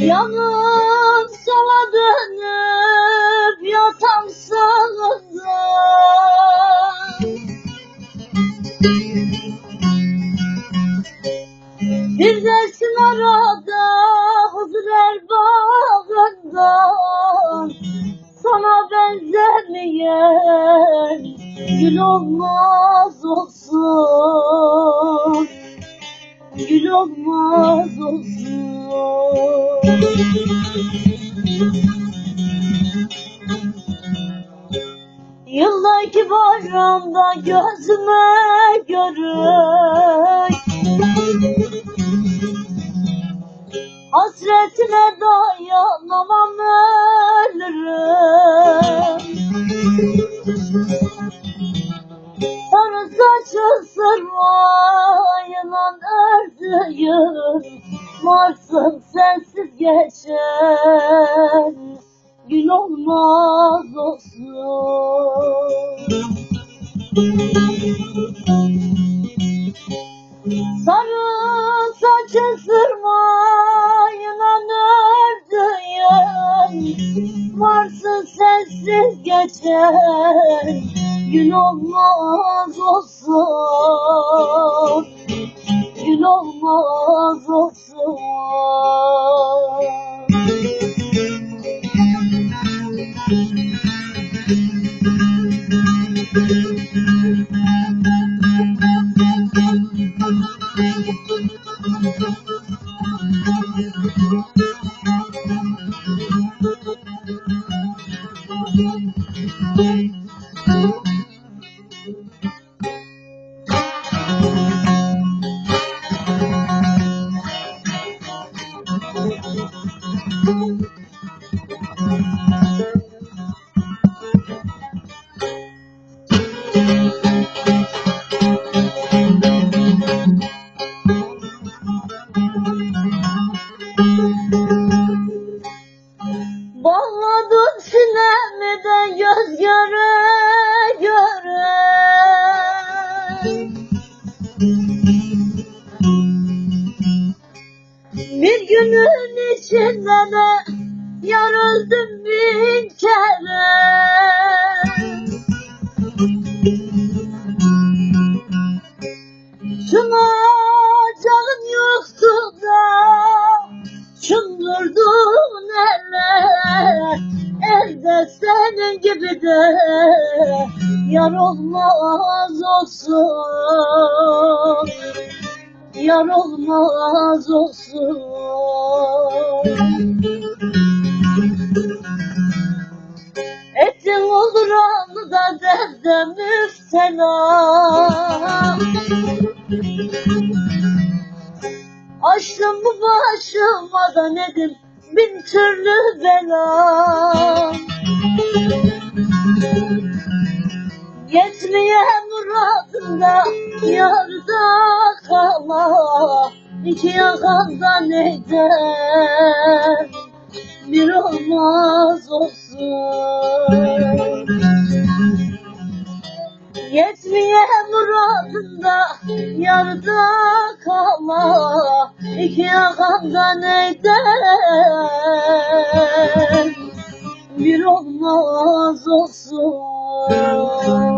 Yanıp saladınıp yatam saladın Bir dersin arada huzur erbağında Sana benzemeyen gül olmaz olsun. Gül olmaz olsun. Yıldaki bayramda gözüme görür Hasretine dayanamam ölürüm. Sarı saçı sırmayla ördüğüm Varsın sensiz geçen Gün olmaz olsun. Sarı saçı sırmayla ördüğüm Varsın sensiz geçen Gün olmaz olsun olmaz olsun Bir günün içinde de yarıldım bin kere. Şuna canım yoktu da Çıldırdın eller Elde senin gibi de Yar olmaz olsun Yar olmaz olsun. Ettin olur anı da derde müftela Açtım bu başıma da nedim bin türlü bela. Yetmeye muradında yarda kala İki yakanda neyden bir olmaz olsun? Yetmeye muradında yarda kala iki yakanda neyden bir olmaz olsun